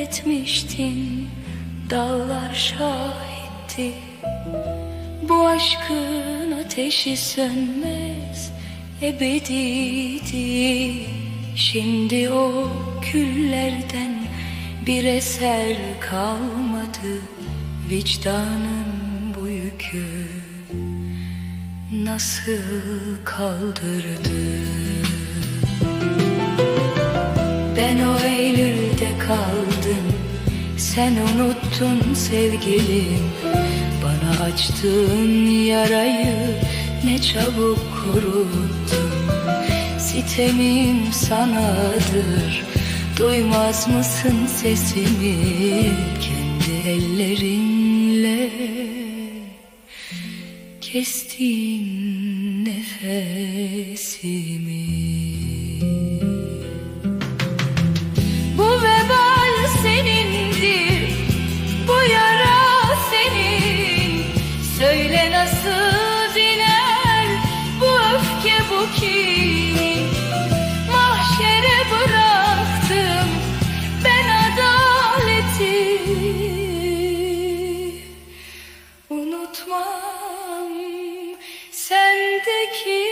etmiştin Dağlar şahitti. Bu aşkın ateşi sönmez Ebediydi. Şimdi o küllerden bir eser kalmadı Vicdanın bu yükü nasıl kaldırdı? Ben o Eylül'de kaldım. Sen unuttun sevgilim. Bana açtığın yarayı Ne çabuk kuruttun. Sitemim sanadır. Duymaz mısın sesimi Kendi ellerinle? Kestiğin nefesimi keep